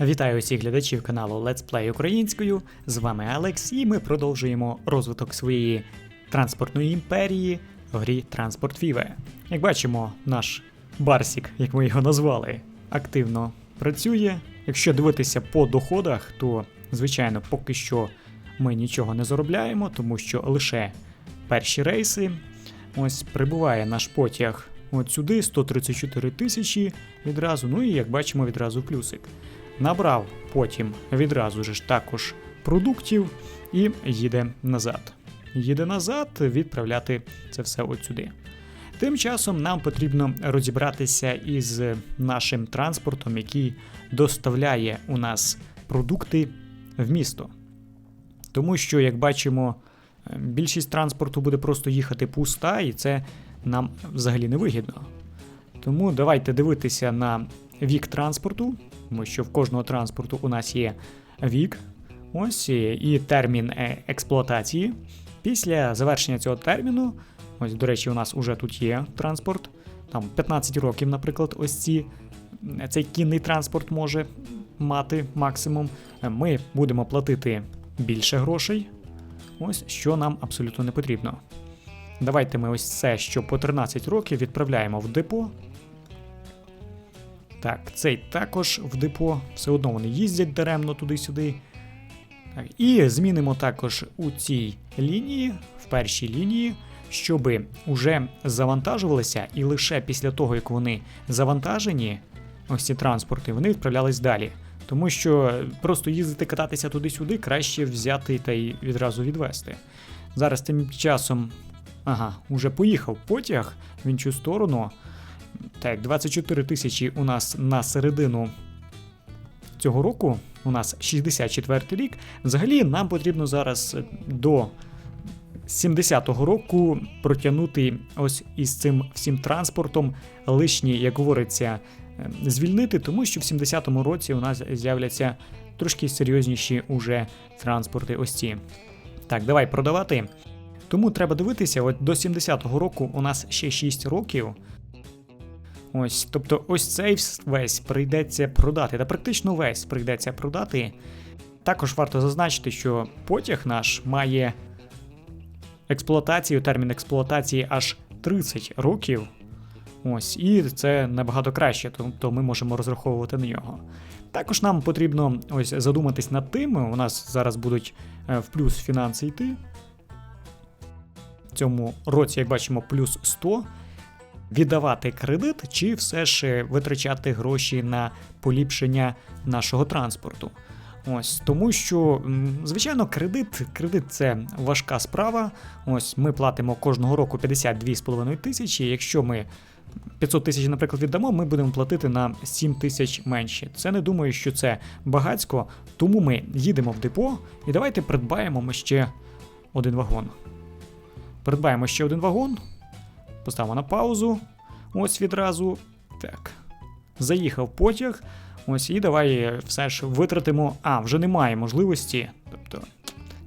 Вітаю усіх глядачів каналу Let's Play українською. З вами Алекс, і ми продовжуємо розвиток своєї транспортної імперії в грі Transport Vive. Як бачимо, наш Барсік, як ми його назвали, активно працює. Якщо дивитися по доходах, то звичайно поки що ми нічого не заробляємо, тому що лише перші рейси. Ось прибуває наш потяг от сюди 134 тисячі відразу. Ну і як бачимо, відразу плюсик. Набрав потім відразу ж також продуктів і їде назад. Їде назад, відправляти це все от сюди. Тим часом нам потрібно розібратися із нашим транспортом, який доставляє у нас продукти в місто. Тому що, як бачимо, е, більшість транспорту буде просто їхати пуста, і це нам взагалі не вигідно. Тому давайте дивитися на вік транспорту, тому що в кожного транспорту у нас є вік, ось і термін е, експлуатації. Після завершення цього терміну, ось, до речі, у нас уже тут є транспорт, там 15 років, наприклад, ось ці, цей кінний транспорт може мати максимум. Ми будемо платити більше грошей, ось що нам абсолютно не потрібно. Давайте ми ось це, що по 13 років відправляємо в депо. Так, цей також в депо. Все одно вони їздять даремно туди-сюди. Так, і змінимо також у цій лінії, в першій лінії, щоб уже завантажувалися, і лише після того, як вони завантажені, ось ці транспорти, вони відправлялись далі. Тому що просто їздити кататися туди-сюди краще взяти та й відразу відвести. Зараз тим часом Ага, уже поїхав потяг в іншу сторону. Так, 24 тисячі у нас на середину цього року. У нас 64 рік. Взагалі, нам потрібно зараз до 70-го року протягнути ось із цим всім транспортом лишні, як говориться, звільнити, тому що в 70-му році у нас з'являться трошки серйозніші уже транспорти. Ось ці. Так, давай продавати. Тому треба дивитися, от до 70-го року у нас ще 6 років. Ось, тобто, ось цей весь прийдеться продати, та практично весь прийдеться продати. Також варто зазначити, що потяг наш має експлуатацію, термін експлуатації аж 30 років. Ось, і це набагато краще, тобто ми можемо розраховувати на нього. Також нам потрібно ось задуматись над тим, у нас зараз будуть е, в плюс фінанси йти В цьому році, як бачимо, плюс 100. Віддавати кредит, чи все ж витрачати гроші на поліпшення нашого транспорту. Ось тому, що, звичайно, кредит кредит це важка справа. Ось ми платимо кожного року 52,5 тисячі. Якщо ми 500 тисяч, наприклад, віддамо, ми будемо платити на 7 тисяч менше. Це не думаю, що це багацько, тому ми їдемо в депо і давайте придбаємо ми ще один вагон. Придбаємо ще один вагон. Поставимо на паузу. Ось відразу. Так. Заїхав потяг. Ось і давай все ж витратимо. А, вже немає можливості. Тобто,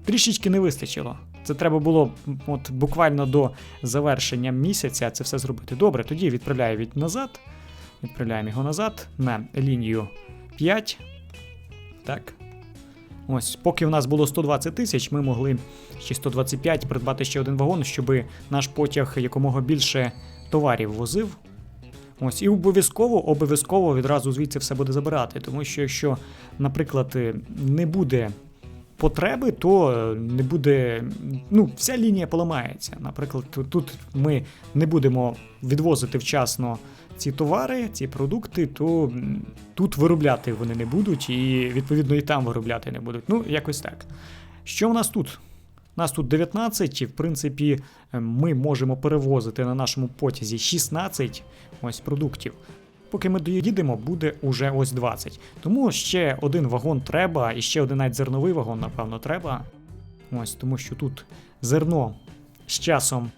трішечки не вистачило. Це треба було от буквально до завершення місяця це все зробити. Добре, тоді відправляю від назад. Відправляємо його назад на лінію 5. Так. Ось, поки в нас було 120 тисяч, ми могли ще 125 придбати ще один вагон, щоб наш потяг якомога більше товарів возив. Ось, і обов'язково обов'язково відразу звідси все буде забирати. Тому що якщо, наприклад, не буде потреби, то не буде. Ну, вся лінія поламається. Наприклад, тут ми не будемо відвозити вчасно ці товари, ці продукти, то тут виробляти вони не будуть, і відповідно і там виробляти не будуть. Ну, якось так. Що в нас тут? Нас тут 19, і в принципі, ми можемо перевозити на нашому потязі 16 ось продуктів. Поки ми доїдемо, буде уже ось 20. Тому ще один вагон треба, і ще один навіть зерновий вагон, напевно, треба. Ось, тому що тут зерно з часом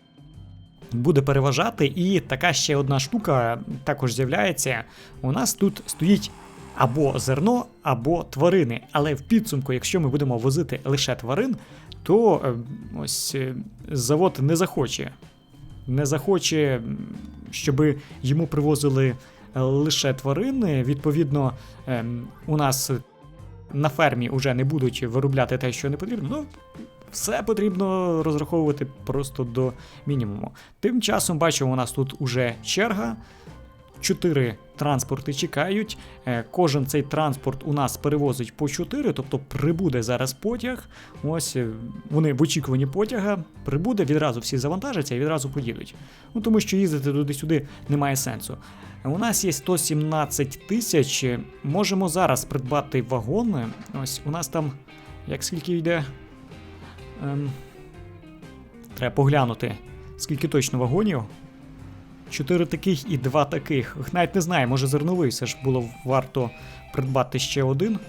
буде переважати, і така ще одна штука також з'являється. У нас тут стоїть або зерно, або тварини. Але в підсумку, якщо ми будемо возити лише тварин, то е, ось е, завод не захоче. Не захоче, щоб йому привозили е, лише тварини. Відповідно, ем, у нас на фермі вже не будуть виробляти те, що не потрібно. Ну, все потрібно розраховувати просто до мінімуму. Тим часом бачимо, у нас тут уже черга. Чотири транспорти чекають. Е, Кожен цей транспорт у нас перевозить по 4, тобто прибуде зараз потяг. Ось е, вони в очікуванні потяга прибуде, відразу всі завантажаться і відразу поїдуть. Ну тому що їздити туди-сюди немає сенсу. У нас є 117 тисяч. Можемо зараз придбати вагони. Ось у нас там як скільки йде. Ем, треба поглянути, скільки точно вагонів. Чотири таких і два таких. Навіть не знаю, може зерновий все ж було варто придбати ще один.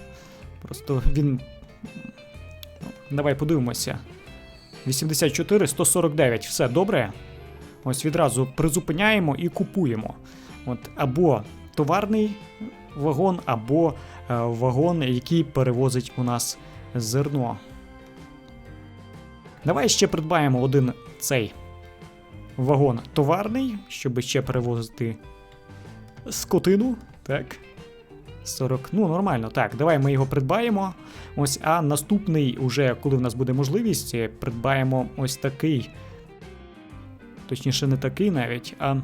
Просто він. Ну, Давай подивимося. 84, 149. Все добре. Ось відразу призупиняємо і купуємо. От Або товарний вагон, або е, вагон, який перевозить у нас зерно. Давай ще придбаємо один цей вагон товарний, щоб ще перевозити скотину. Так. 40. Ну, нормально, так. Давай ми його придбаємо. Ось, а наступний, уже коли в нас буде можливість, придбаємо ось такий. Точніше, не такий навіть, а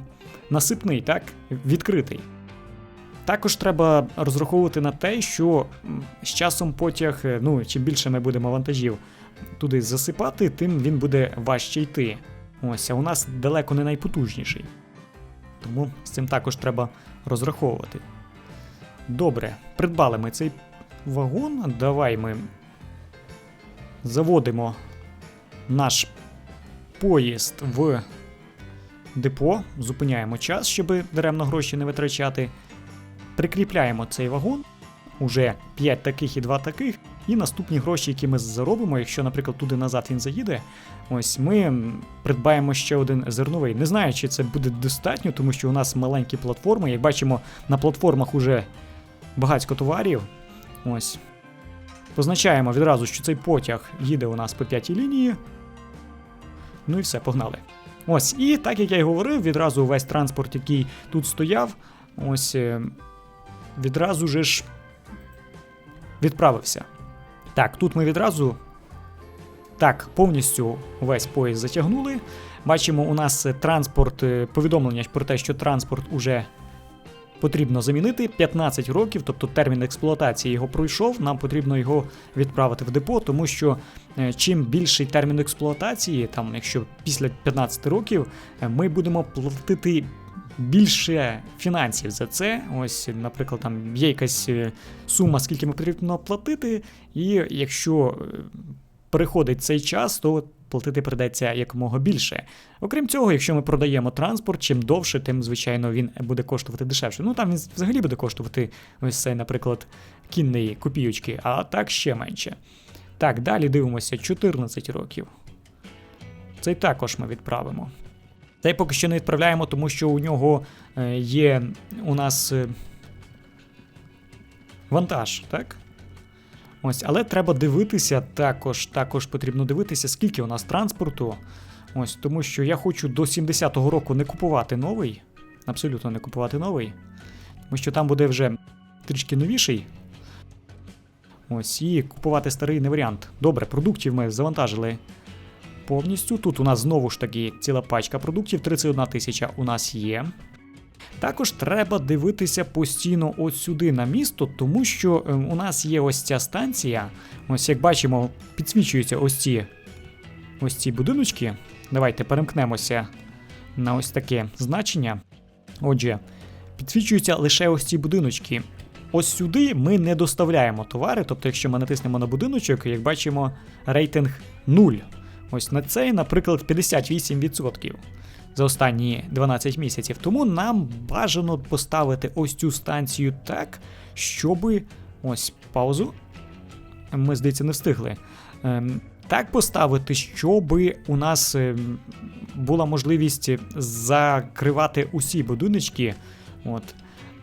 насипний, так? Відкритий. Також треба розраховувати на те, що з часом потяг, е, ну, чим більше ми будемо вантажів туди засипати, тим він буде важче йти. Ось, а у нас далеко не найпотужніший. Тому з цим також треба розраховувати. Добре, придбали ми цей вагон. Давай ми заводимо наш поїзд в депо, зупиняємо час, щоб даремно гроші не витрачати. Прикріпляємо цей вагон. Уже 5 таких і 2 таких. І наступні гроші, які ми заробимо, якщо, наприклад, туди назад він заїде, ось ми придбаємо ще один зерновий. Не знаю, чи це буде достатньо, тому що у нас маленькі платформи. Як бачимо, на платформах уже багатько товарів. Ось. Позначаємо відразу, що цей потяг їде у нас по п'ятій лінії. Ну і все, погнали. Ось, і так як я й говорив, відразу весь транспорт, який тут стояв, ось е, відразу же ж відправився. Так, тут ми відразу так, повністю весь поїзд затягнули. Бачимо, у нас транспорт, е, повідомлення про те, що транспорт уже потрібно замінити 15 років, тобто термін експлуатації його пройшов. Нам потрібно його відправити в депо, тому що е, чим більший термін експлуатації, там, якщо після 15 років, е, ми будемо платити більше фінансів за це. Ось, наприклад, там є якась е, сума, скільки ми потрібно платити, і якщо е, переходить цей час, то платити придеться якомога більше. Окрім цього, якщо ми продаємо транспорт, чим довше, тим, звичайно, він буде коштувати дешевше. Ну там він взагалі буде коштувати ось цей, наприклад, кінний копійочки, а так ще менше. Так, далі дивимося 14 років. Цей також ми відправимо. Цей поки що не відправляємо, тому що у нього е, є у нас е, вантаж, так? Ось, але треба дивитися також, також потрібно дивитися, скільки у нас транспорту. Ось, тому що я хочу до 70-го року не купувати новий. Абсолютно не купувати новий. Тому що там буде вже трішки новіший. Ось, і купувати старий не варіант. Добре, продуктів ми завантажили повністю. Тут у нас знову ж таки ціла пачка продуктів, 31 тисяча у нас є. Також треба дивитися постійно ось сюди на місто, тому що е, у нас є ось ця станція. Ось як бачимо, підсвічуються ось ці ось ці будиночки. Давайте перемкнемося на ось таке значення. Отже, підсвічуються лише ось ці будиночки. Ось сюди ми не доставляємо товари, тобто, якщо ми натиснемо на будиночок, як бачимо, рейтинг 0. Ось на цей, наприклад, 58% за останні 12 місяців. Тому нам бажано поставити ось цю станцію так, щоби. Ось паузу. Ми, здається, не встигли. Ем, так поставити, щоб у нас ем, була можливість закривати усі будиночки. От.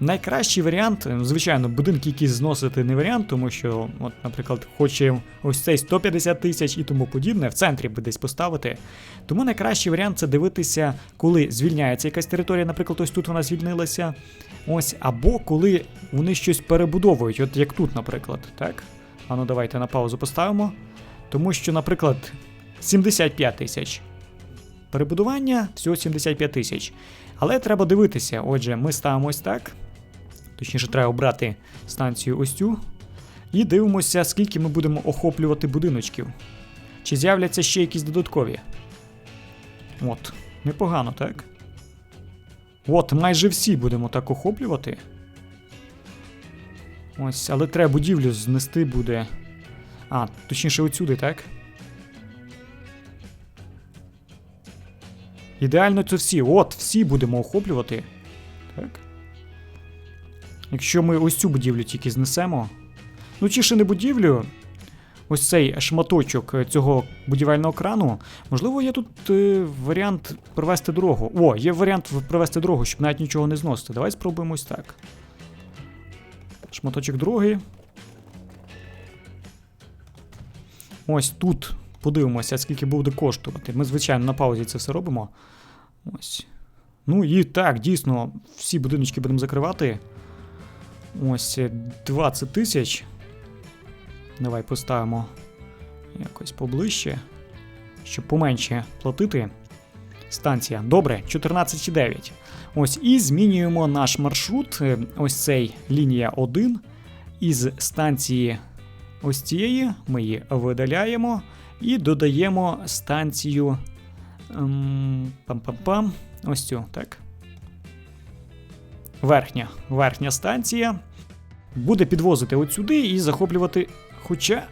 Найкращий варіант, звичайно, будинки якісь зносити не варіант, тому що, от, наприклад, хоче ось цей 150 тисяч і тому подібне, в центрі би десь поставити. Тому найкращий варіант це дивитися, коли звільняється якась територія, наприклад, ось тут вона звільнилася. Ось, або коли вони щось перебудовують, от як тут, наприклад, так? А ну давайте на паузу поставимо. Тому що, наприклад, 75 тисяч. Перебудування всього 75 тисяч. Але треба дивитися. Отже, ми ставимо ось так. Точніше, треба обрати станцію ось цю. І дивимося, скільки ми будемо охоплювати будиночків. Чи з'являться ще якісь додаткові? От, непогано, так? От, майже всі будемо так охоплювати. Ось, але треба будівлю знести буде. А, точніше, отсюди, так? Ідеально це всі. От, всі будемо охоплювати. Так. Якщо ми ось цю будівлю тільки знесемо. Ну, чи ще не будівлю. Ось цей шматочок е, цього будівельного крану. Можливо, є тут е, варіант провести дорогу. О, є варіант провести дорогу, щоб навіть нічого не зносити. Давай спробуємо ось так. Шматочок дороги. Ось тут подивимося, скільки буде коштувати. Ми, звичайно, на паузі це все робимо. Ось. Ну і так, дійсно, всі будиночки будемо закривати. Ось е, 20 тисяч. Давай поставимо якось поближче, щоб поменше платити. Станція. Добре, 14,9. Ось і змінюємо наш маршрут. Е, Ось цей лінія 1. Із станції ось цієї ми її видаляємо і додаємо станцію. ем, Пам-пам-пам. Ось цю, так. Верхня. Верхня станція. Буде підвозити от сюди і захоплювати. Хоча.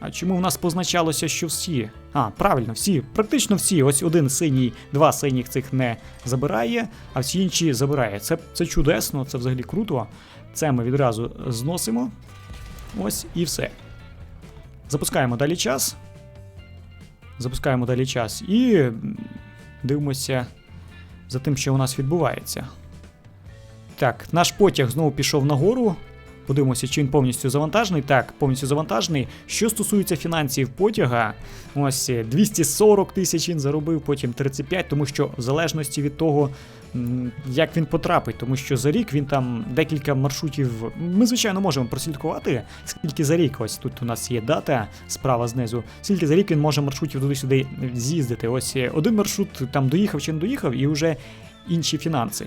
А чому в нас позначалося, що всі? А, правильно, всі, практично всі. Ось один синій, два синіх цих не забирає, а всі інші забирає. Це, це чудесно, це взагалі круто. Це ми відразу зносимо. Ось і все. Запускаємо далі час. Запускаємо далі час і дивимося за тим, що у нас відбувається. Так, наш потяг знову пішов нагору. Подивимося, чи він повністю завантажений. Так, повністю завантажений. Що стосується фінансів потяга, ось е, 240 тисяч він заробив, потім 35, тому що в залежності від того, як він потрапить, тому що за рік він там декілька маршрутів. Ми, звичайно, можемо прослідкувати, скільки за рік. Ось тут у нас є дата справа знизу. Скільки за рік він може маршрутів туди-сюди з'їздити. Ось е, один маршрут там доїхав чи не доїхав, і вже інші фінанси.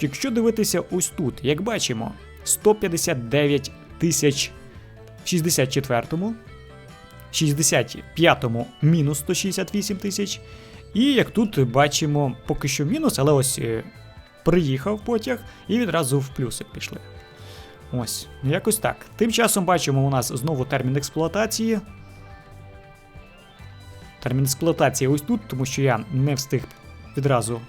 Якщо дивитися ось тут, як бачимо, 159 тисяч в 64-му, 65-му мінус 168 тисяч. І як тут бачимо, поки що мінус, але ось е, приїхав потяг і відразу в плюси пішли. Ось, якось так. Тим часом бачимо у нас знову термін експлуатації. Термін експлуатації ось тут, тому що я не встиг відразу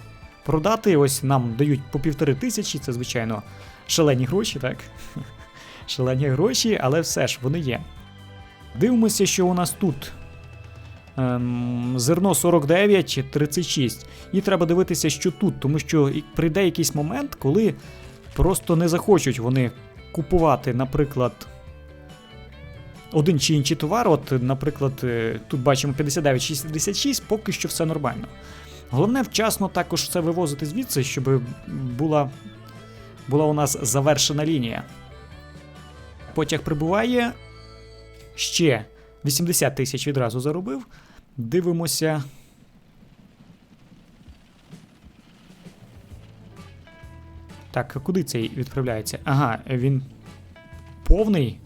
продати. Ось нам дають по півтори тисячі, це, звичайно, шалені гроші, так? Шалені гроші, але все ж вони є. Дивимося, що у нас тут. Ем, зерно 49, чи 36. І треба дивитися, що тут, тому що прийде якийсь момент, коли просто не захочуть вони купувати, наприклад, один чи інший товар. От, наприклад, е, тут бачимо 59-66, поки що все нормально. Головне вчасно також це вивозити звідси, щоб була, була у нас завершена лінія. Потяг прибуває. Ще 80 тисяч відразу заробив. Дивимося. Так, куди цей відправляється? Ага, він повний.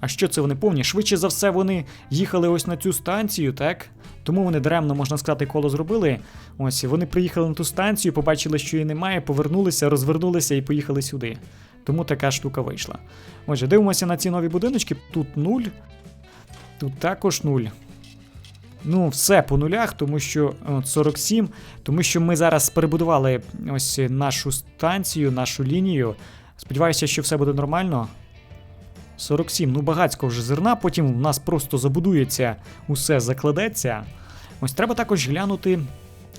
А що це вони повні? Швидше за все, вони їхали ось на цю станцію, так? Тому вони даремно, можна сказати, коло зробили. Ось вони приїхали на ту станцію, побачили, що її немає, повернулися, розвернулися і поїхали сюди. Тому така штука вийшла. Отже, дивимося на ці нові будиночки. Тут 0. Тут також 0. Ну, все по нулях, тому що от 47, тому що ми зараз перебудували ось нашу станцію, нашу лінію. Сподіваюся, що все буде нормально. 47, ну багацько вже зерна, потім в нас просто забудується, усе закладеться. Ось треба також глянути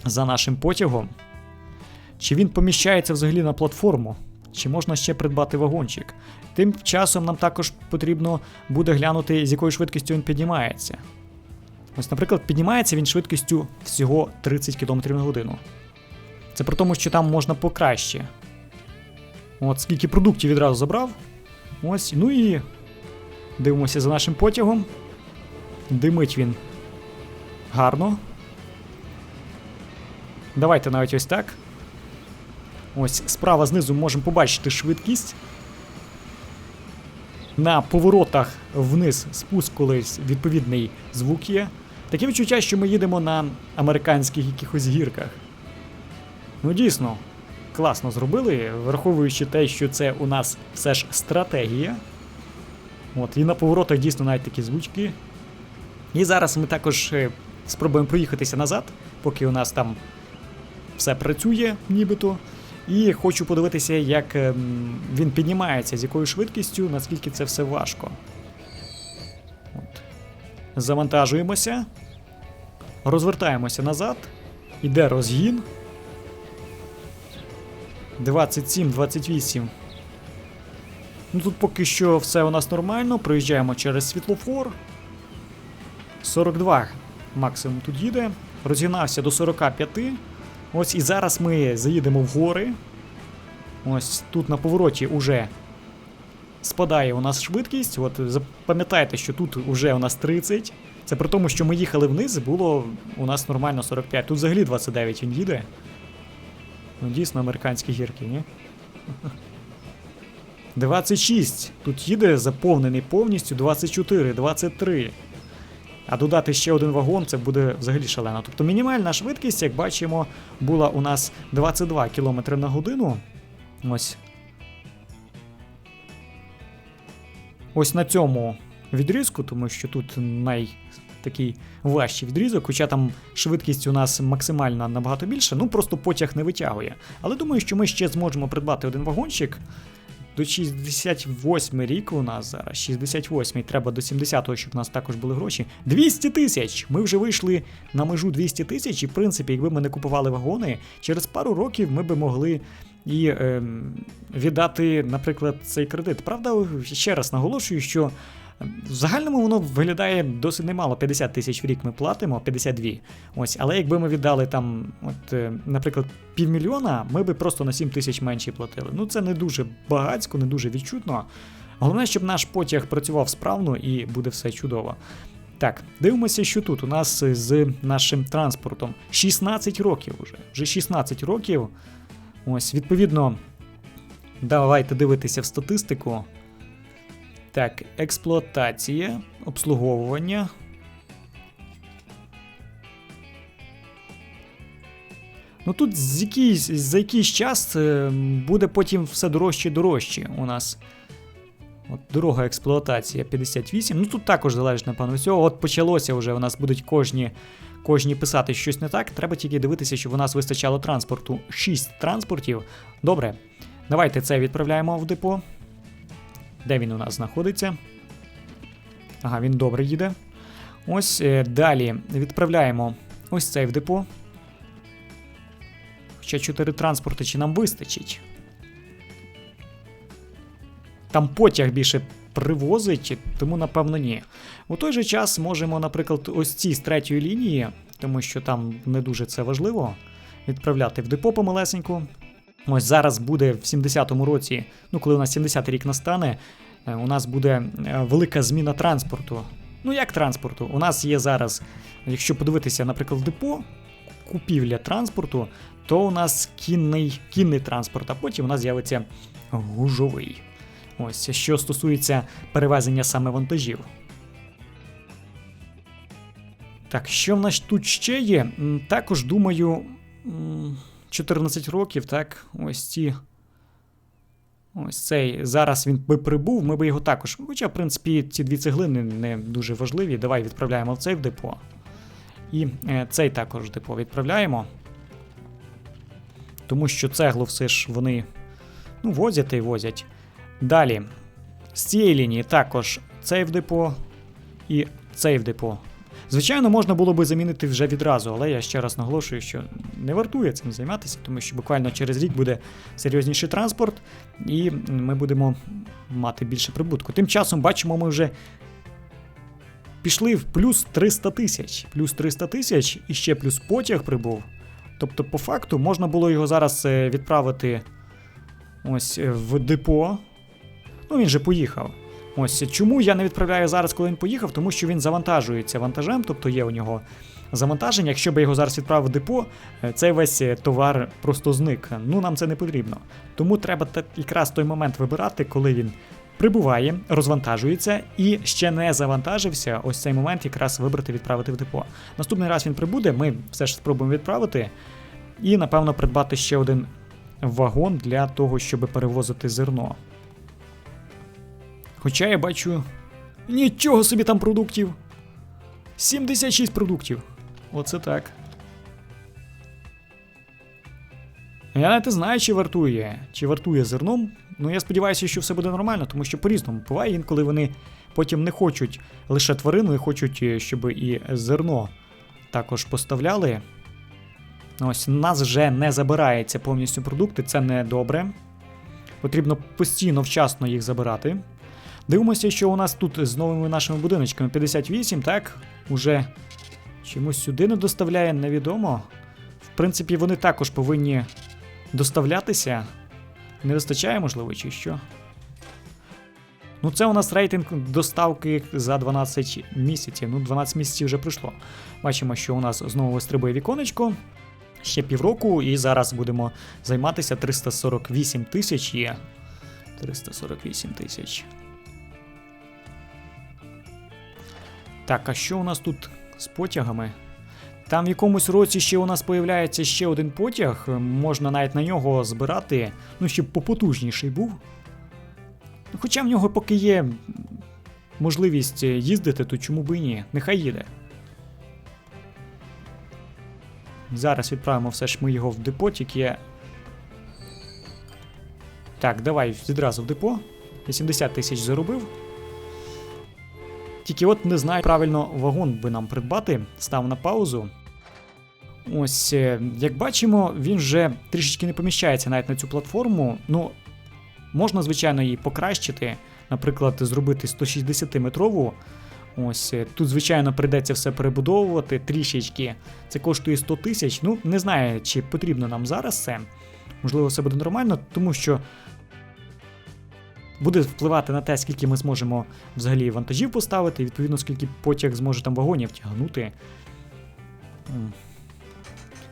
за нашим потягом. Чи він поміщається взагалі на платформу? Чи можна ще придбати вагончик? Тим часом нам також потрібно буде глянути, з якою швидкістю він піднімається. Ось, наприклад, піднімається він швидкістю всього 30 км на годину. Це при тому, що там можна покраще. От скільки продуктів відразу забрав. Ось, ну і дивимося за нашим потягом. Димить він гарно. Давайте навіть ось так. Ось справа знизу можемо побачити швидкість. На поворотах вниз спуск колись відповідний звук є. Таке відчуття, що ми їдемо на американських якихось гірках. Ну, дійсно, класно зробили, враховуючи те, що це у нас все ж стратегія. От, і на поворотах дійсно навіть такі звучки. І зараз ми також е, спробуємо проїхатися назад, поки у нас там все працює, нібито. І хочу подивитися, як ем, він піднімається, з якою швидкістю, наскільки це все важко. От. Завантажуємося. Розвертаємося назад. Іде розгін. 27-28. Ну тут поки що все у нас нормально. Проїжджаємо через світлофор. 42 максимум тут їде. Розгинався до 45. Ось і зараз ми заїдемо в гори. Ось тут на повороті уже спадає у нас швидкість. От запам'ятайте, що тут уже у нас 30. Це при тому, що ми їхали вниз, було у нас нормально 45. Тут взагалі 29 він їде. Ну, дійсно, американські гірки, ні? 26. Тут їде заповнений повністю 24, 23. А додати ще один вагон, це буде взагалі шалено. Тобто мінімальна швидкість, як бачимо, була у нас 22 км на годину. Ось. Ось на цьому відрізку, тому що тут най такий важчий відрізок, хоча там швидкість у нас максимальна набагато більше, ну просто потяг не витягує. Але думаю, що ми ще зможемо придбати один вагончик. До 68 рік у нас зараз. 68 треба до 70-го, щоб у нас також були гроші. 200 тисяч! Ми вже вийшли на межу 200 тисяч, і в принципі, якби ми не купували вагони, через пару років ми би могли і е, віддати, наприклад, цей кредит. Правда, ще раз наголошую, що в загальному воно виглядає досить немало. 50 тисяч в рік ми платимо, 52. Ось, але якби ми віддали там, от, е, наприклад, півмільйона, ми би просто на 7 тисяч менше платили. Ну це не дуже багацько, не дуже відчутно. Головне, щоб наш потяг працював справно і буде все чудово. Так, дивимося, що тут у нас з нашим транспортом. 16 років вже. Вже 16 років. Ось, відповідно, давайте дивитися в статистику. Так, експлуатація, обслуговування. Ну тут з якийсь, за якийсь час е, буде потім все дорожче і дорожче у нас. От Дорога експлуатація 58. Ну тут також залежить, напевно, всього. От почалося вже, у нас будуть кожні кожні писати щось не так. Треба тільки дивитися, щоб у нас вистачало транспорту. 6 транспортів. Добре. Давайте це відправляємо в депо. Де він у нас знаходиться? Ага, він добре їде. Ось е, далі відправляємо ось цей в депо. Хоча 4 транспорти чи нам вистачить? Там потяг більше привозить, тому напевно ні. У той же час можемо, наприклад, ось ці з третьої лінії, тому що там не дуже це важливо, відправляти в депо помалесеньку. Ось зараз буде в 70-му році, ну коли у нас 70-й рік настане, е, у нас буде е, велика зміна транспорту. Ну як транспорту? У нас є зараз, якщо подивитися, наприклад, депо, купівля транспорту, то у нас кінний кінний транспорт, а потім у нас з'явиться гужовий. Ось, що стосується перевезення саме вантажів. Так, що в нас тут ще є? Також думаю. 14 років, так, ось ці. Ось цей. Зараз він би прибув, ми би його також. Хоча, в принципі, ці дві цеглини не дуже важливі. Давай відправляємо в цей в депо. І е, цей також в депо відправляємо. Тому що цеглу все ж вони ну, возять і возять. Далі. З цієї лінії також цей в депо і цей в депо. Звичайно, можна було би замінити вже відразу, але я ще раз наголошую, що не вартує цим займатися, тому що буквально через рік буде серйозніший транспорт, і ми будемо мати більше прибутку. Тим часом бачимо, ми вже пішли в плюс 300 тисяч. Плюс 300 тисяч і ще плюс потяг прибув. Тобто, по факту, можна було його зараз е, відправити ось е, в депо. Ну, він же поїхав. Ось чому я не відправляю зараз, коли він поїхав, тому що він завантажується вантажем, тобто є у нього завантаження. Якщо б його зараз відправив в депо, е, цей весь е, товар просто зник. Ну нам це не потрібно. Тому треба якраз той момент вибирати, коли він прибуває, розвантажується і ще не завантажився. Ось цей момент якраз вибрати відправити в депо. Наступний раз він прибуде, ми все ж спробуємо відправити. І, напевно, придбати ще один вагон для того, щоб перевозити зерно. Хоча я бачу. Нічого собі там продуктів. 76 продуктів. Оце так. Я навіть не знаю, чи вартує, чи вартує зерном. Ну я сподіваюся, що все буде нормально, тому що по-різному буває інколи вони потім не хочуть лише тварину, і хочуть, е, щоб і зерно також поставляли. Ось у нас вже не забирається повністю продукти, це не добре. Потрібно постійно вчасно їх забирати. Дивимося, що у нас тут з новими нашими будиночками 58, так? Уже чомусь сюди не доставляє, невідомо. В принципі, вони також повинні доставлятися. Не вистачає, можливо, чи що. Ну, це у нас рейтинг доставки за 12 місяців. Ну, 12 місяців вже пройшло. Бачимо, що у нас знову вистрибує віконечко. Ще півроку, і зараз будемо займатися 348 тисяч є. 348 тисяч. Так, а що у нас тут з потягами? Там в якомусь році ще у нас появляється ще один потяг, можна навіть на нього збирати, ну щоб попотужніший був. Хоча в нього поки є можливість їздити, то чому би і ні? Нехай їде. Зараз відправимо все ж ми його в депо, тільки. Так, давай відразу в депо. 80 тисяч заробив. Тільки от не знаю, правильно вагон би нам придбати. Став на паузу. Ось, е, як бачимо, він вже трішечки не поміщається навіть на цю платформу. Ну, можна, звичайно, її покращити. Наприклад, зробити 160-метрову. Ось е, тут, звичайно, прийдеться все перебудовувати трішечки. Це коштує 100 тисяч. Ну, не знаю, чи потрібно нам зараз це. Можливо, все буде нормально, тому що буде впливати на те, скільки ми зможемо взагалі вантажів поставити, і відповідно, скільки потяг зможе там вагонів тягнути.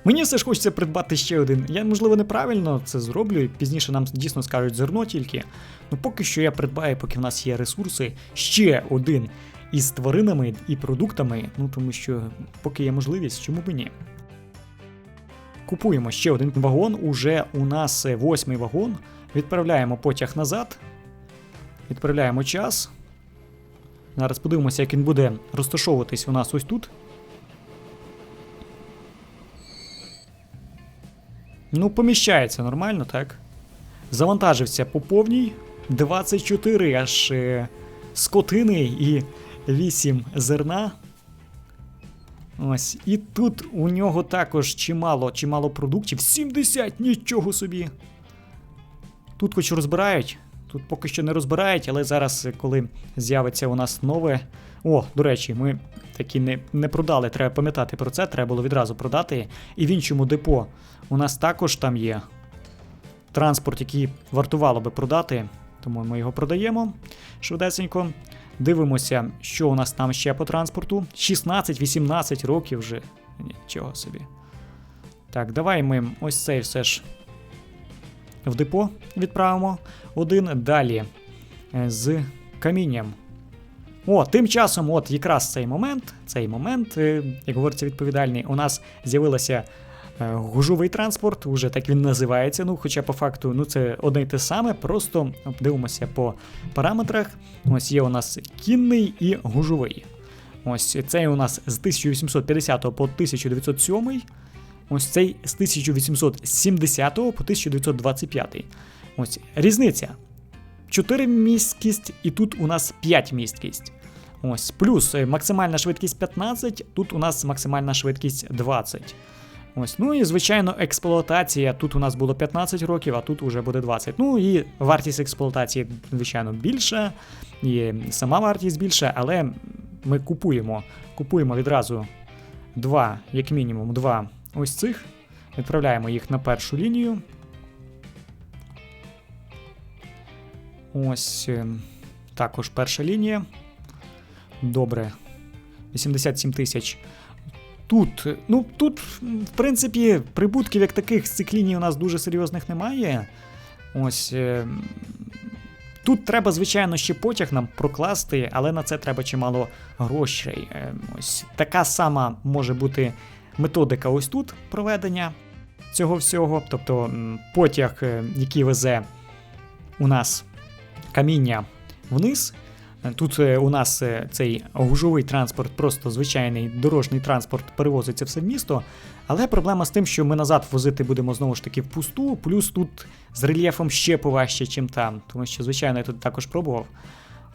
Мені все ж хочеться придбати ще один. Я, можливо, неправильно це зроблю, і пізніше нам дійсно скажуть зерно тільки. Ну поки що я придбаю, поки в нас є ресурси, ще один із тваринами і продуктами, ну тому що поки є можливість, чому б ні. Купуємо ще один вагон, уже у нас е, восьмий вагон. Відправляємо потяг назад. Відправляємо час. Зараз подивимося, як він буде розташовуватись у нас ось тут. Ну, поміщається нормально, так? Завантажився по повній. 24 аж е, скотини і 8 зерна. Ось. І тут у нього також чимало, чимало продуктів. 70! Нічого собі! Тут хоч розбирають. Тут поки що не розбирають, але зараз, е, коли з'явиться у нас нове. О, до речі, ми такі не, не продали. Треба пам'ятати про це, треба було відразу продати. І в іншому депо у нас також там є транспорт, який вартувало би продати. Тому ми його продаємо швидесенько. Дивимося, що у нас там ще по транспорту. 16-18 років вже. Нічого собі. Так, давай ми ось цей все ж в депо відправимо. Один далі е, з камінням. О, тим часом, от якраз цей момент, цей момент, е, як говориться, відповідальний, у нас з'явилося е, гужовий транспорт, уже так він називається. Ну, хоча по факту ну, це одне й те саме, просто дивимося по параметрах. Ось є у нас кінний і гужовий. Ось цей у нас з 1850 по 1907. Ось цей з 1870 по 1925. Ось різниця. 4 місткість, і тут у нас 5 місткість. Ось, плюс е, максимальна швидкість 15, тут у нас максимальна швидкість 20. Ось, ну і звичайно, експлуатація. Тут у нас було 15 років, а тут уже буде 20. Ну і вартість експлуатації, звичайно, більша, і сама вартість більша, але ми купуємо. Купуємо відразу два, як мінімум, два ось цих. Відправляємо їх на першу лінію. Ось е, також перша лінія. Добре. 87 тисяч. Тут, е, ну тут, в принципі, прибутків як таких з цих ліній у нас дуже серйозних немає. Ось. е, Тут треба, звичайно, ще потяг нам прокласти, але на це треба чимало грошей. Ось така сама може бути методика ось тут проведення цього всього. Тобто потяг, е, який везе у нас каміння вниз. Тут е, у нас е, цей гужовий транспорт, просто звичайний дорожній транспорт перевозиться все в місто. Але проблема з тим, що ми назад возити будемо знову ж таки впусту, плюс тут з рельєфом ще поважче, чим там. Тому що, звичайно, я тут також пробував.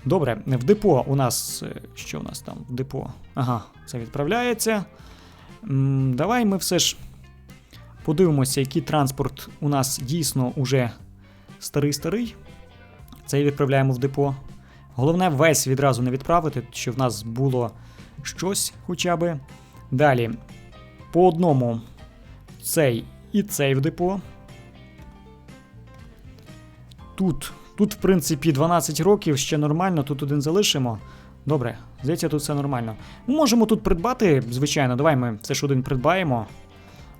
Добре, в депо у нас. Що у нас там в депо? Ага, це відправляється. Давай ми все ж подивимося, який транспорт у нас дійсно уже старий-старий. Цей відправляємо в депо. Головне, весь відразу не відправити, щоб в нас було щось хоча би. Далі, по одному цей і цей в депо. Тут, тут, в принципі, 12 років ще нормально, тут один залишимо. Добре, здається, тут все нормально. Ми можемо тут придбати, звичайно, давай ми все ж один придбаємо.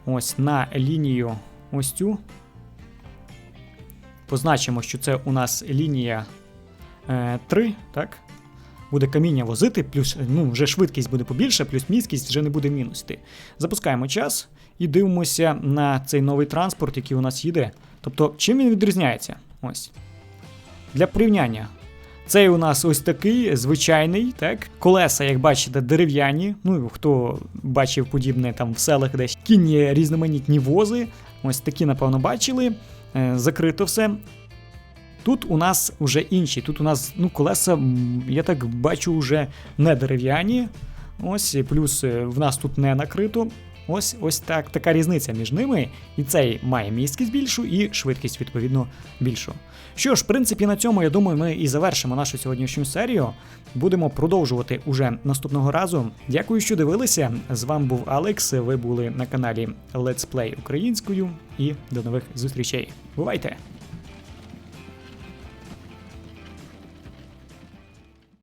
Ось на лінію ось цю. Позначимо, що це у нас лінія е, 3, так? Буде каміння возити, плюс ну, вже швидкість буде побільше, плюс міськість вже не буде мінусити. Запускаємо час і дивимося на цей новий транспорт, який у нас їде. Тобто, чим він відрізняється? Ось. Для порівняння. Цей у нас ось такий звичайний, так? Колеса, як бачите, дерев'яні. Ну, хто бачив подібне там в селах десь кінні різноманітні вози. Ось такі, напевно, бачили. Е, закрито все. Тут у нас вже інші. Тут у нас ну, колеса, я так бачу, вже не дерев'яні. Ось, плюс е, в нас тут не накрито. Ось ось так, така різниця між ними. І цей має місткість більшу, і швидкість, відповідно, більшу. Що ж, в принципі, на цьому я думаю, ми і завершимо нашу сьогоднішню серію. Будемо продовжувати уже наступного разу. Дякую, що дивилися. З вами був Алекс. Ви були на каналі Let's Play українською. І до нових зустрічей. Бувайте!